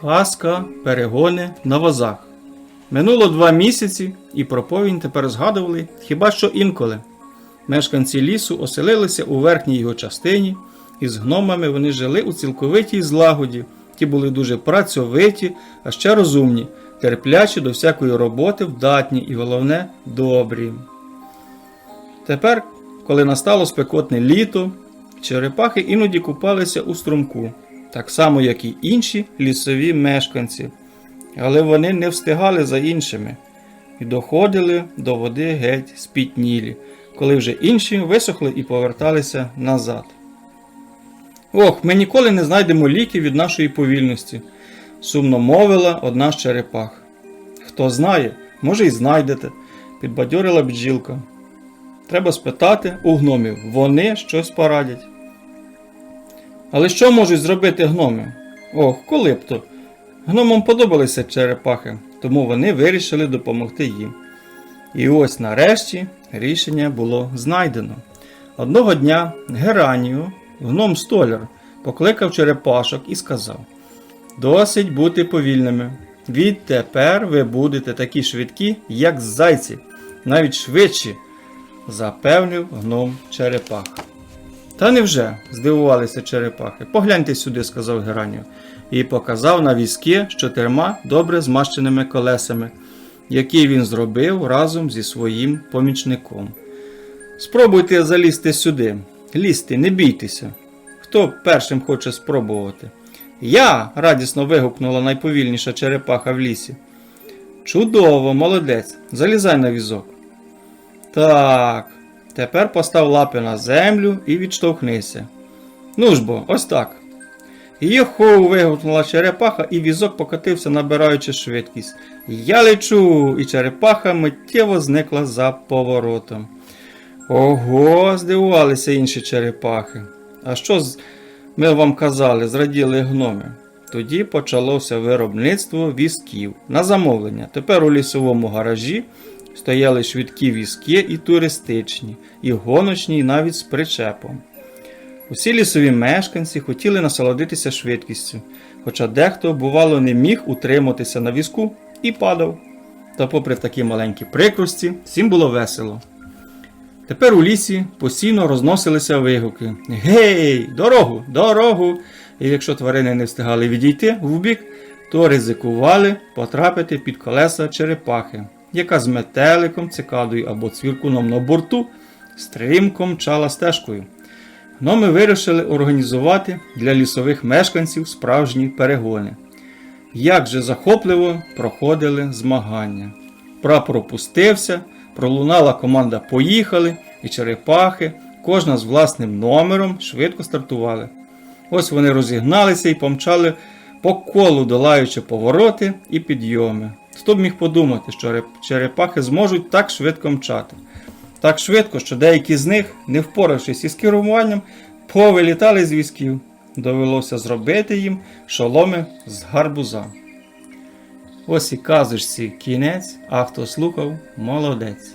Казка перегони на возах. Минуло два місяці, і про повінь тепер згадували хіба що інколи. Мешканці лісу оселилися у верхній його частині, і з гномами вони жили у цілковитій злагоді. Ті були дуже працьовиті, а ще розумні, терплячі до всякої роботи, вдатні і головне добрі. Тепер, коли настало спекотне літо, черепахи іноді купалися у струмку, так само, як і інші лісові мешканці, але вони не встигали за іншими і доходили до води геть спітнілі, коли вже інші висохли і поверталися назад. Ох, ми ніколи не знайдемо ліків від нашої повільності, сумно мовила одна з черепах. Хто знає, може й знайдете, підбадьорила бджілка. Треба спитати у гномів, вони щось порадять. Але що можуть зробити гноми? Ох, коли б то. Гномам подобалися черепахи, тому вони вирішили допомогти їм. І ось нарешті рішення було знайдено. Одного дня Гераніо, гном столяр, покликав черепашок і сказав: Досить бути повільними. Відтепер ви будете такі швидкі, як зайці, навіть швидші, запевнив гном черепах. Та невже? здивувалися черепахи. Погляньте сюди, сказав Гераніо, і показав на візки з чотирма добре змащеними колесами, які він зробив разом зі своїм помічником. Спробуйте залізти сюди. Лізьте, не бійтеся. Хто першим хоче спробувати? Я. радісно вигукнула найповільніша черепаха в лісі. Чудово, молодець. Залізай на візок. Так, тепер постав лапи на землю і відштовхнися. Ну ж бо, ось так. Йоху. вигукнула черепаха, і візок покотився, набираючи швидкість. Я лечу, і черепаха миттєво зникла за поворотом. Ого, здивувалися інші черепахи. А що з... ми вам казали, зраділи гноми? Тоді почалося виробництво візків на замовлення. Тепер у лісовому гаражі стояли швидкі візки і туристичні, і гоночні, і навіть з причепом. Усі лісові мешканці хотіли насолодитися швидкістю, хоча дехто, бувало, не міг утриматися на візку і падав. Та, попри такі маленькі прикрості, всім було весело. Тепер у лісі постійно розносилися вигуки: Гей, дорогу, дорогу! І якщо тварини не встигали відійти вбік, то ризикували потрапити під колеса черепахи, яка з метеликом, цикадою або цвіркуном на борту стрімко мчала стежкою. Гноми вирішили організувати для лісових мешканців справжні перегони. Як же захопливо проходили змагання. Прапор опустився, пролунала команда Поїхали, і черепахи, кожна з власним номером, швидко стартували. Ось вони розігналися і помчали по колу, долаючи повороти і підйоми. Хто б міг подумати, що черепахи зможуть так швидко мчати. Так швидко, що деякі з них, не впоравшись із керуванням, повилітали з візків. Довелося зробити їм шоломи з гарбуза. Ось і казочці кінець, а хто слухав, молодець.